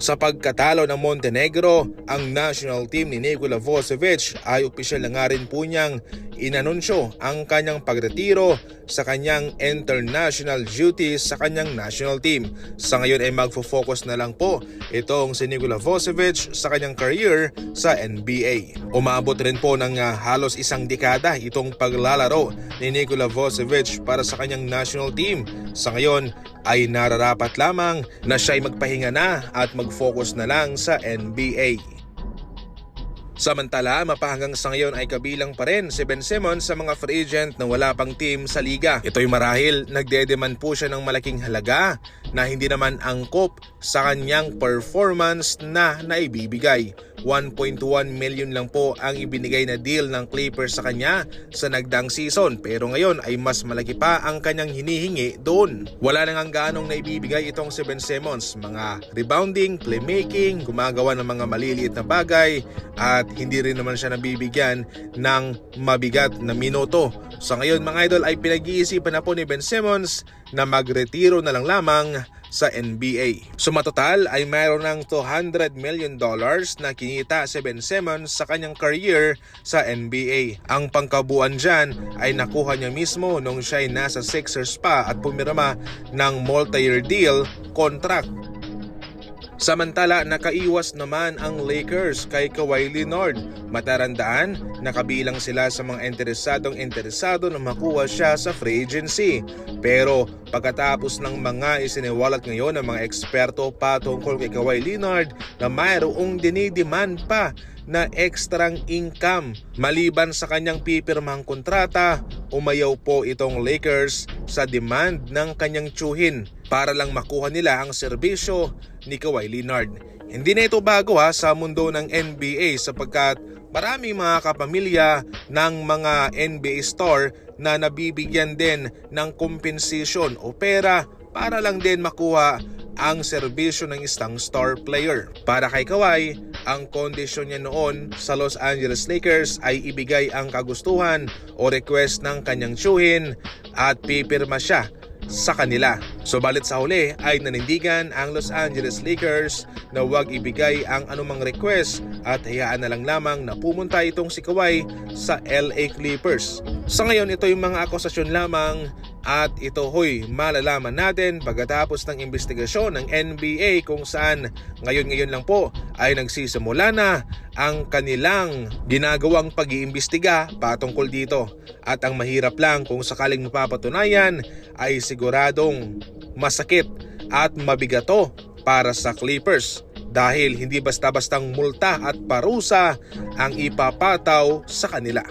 Sa pagkatalo ng Montenegro, ang national team ni Nikola Vucevic ay opisyal na nga rin po niyang inanunsyo ang kanyang pagretiro sa kanyang international duties sa kanyang national team. Sa ngayon ay magfo-focus na lang po itong si Nikola Vucevic sa kanyang career sa NBA. Umabot rin po ng ah, halos isang dekada itong paglalaro ni Nikola Vucevic para sa kanyang national team. Sa ngayon ay nararapat lamang na siya ay magpahinga na at mag-focus na lang sa NBA. Samantala, mapahanggang sa ngayon ay kabilang pa rin si Ben Simmons sa mga free agent na wala pang team sa liga. Ito'y marahil nagdedeman po siya ng malaking halaga na hindi naman angkop sa kanyang performance na naibibigay. 1.1 million lang po ang ibinigay na deal ng Clippers sa kanya sa nagdang season pero ngayon ay mas malaki pa ang kanyang hinihingi doon. Wala nang ang ganong naibibigay itong si Ben Simmons. Mga rebounding, playmaking, gumagawa ng mga maliliit na bagay at hindi rin naman siya nabibigyan ng mabigat na minuto. Sa ngayon mga idol ay pinag-iisipan na po ni Ben Simmons na magretiro na lang lamang sa NBA. Sumatotal ay mayroon ng 200 million dollars na kinita si Ben Simmons sa kanyang career sa NBA. Ang pangkabuan dyan ay nakuha niya mismo nung siya ay nasa Sixers pa at pumirama ng multi-year deal contract Samantala, nakaiwas naman ang Lakers kay Kawhi Leonard. Matarandaan, nakabilang sila sa mga interesadong interesado na makuha siya sa free agency. Pero pagkatapos ng mga isiniwalat ngayon ng mga eksperto patungkol kay Kawhi Leonard na mayroong dinidiman pa na ekstrang income. Maliban sa kanyang pipirmang kontrata, umayaw po itong Lakers sa demand ng kanyang tsuhin para lang makuha nila ang serbisyo ni Kawhi Leonard. Hindi na ito bago ha sa mundo ng NBA sapagkat maraming mga kapamilya ng mga NBA star na nabibigyan din ng compensation o pera para lang din makuha ang serbisyo ng isang star player. Para kay Kawhi, ang kondisyon niya noon sa Los Angeles Lakers ay ibigay ang kagustuhan o request ng kanyang tsuhin at pipirma siya sa kanila. Subalit sa huli ay nanindigan ang Los Angeles Lakers na huwag ibigay ang anumang request at hayaan na lang lamang na pumunta itong si Kawhi sa LA Clippers. Sa ngayon ito yung mga akusasyon lamang at ito hoy malalaman natin pagkatapos ng investigasyon ng NBA kung saan ngayon-ngayon lang po ay nagsisimula na ang kanilang ginagawang pag-iimbestiga patungkol dito. At ang mahirap lang kung sakaling mapapatunayan ay siguradong masakit at mabigato para sa Clippers dahil hindi basta-bastang multa at parusa ang ipapataw sa kanila.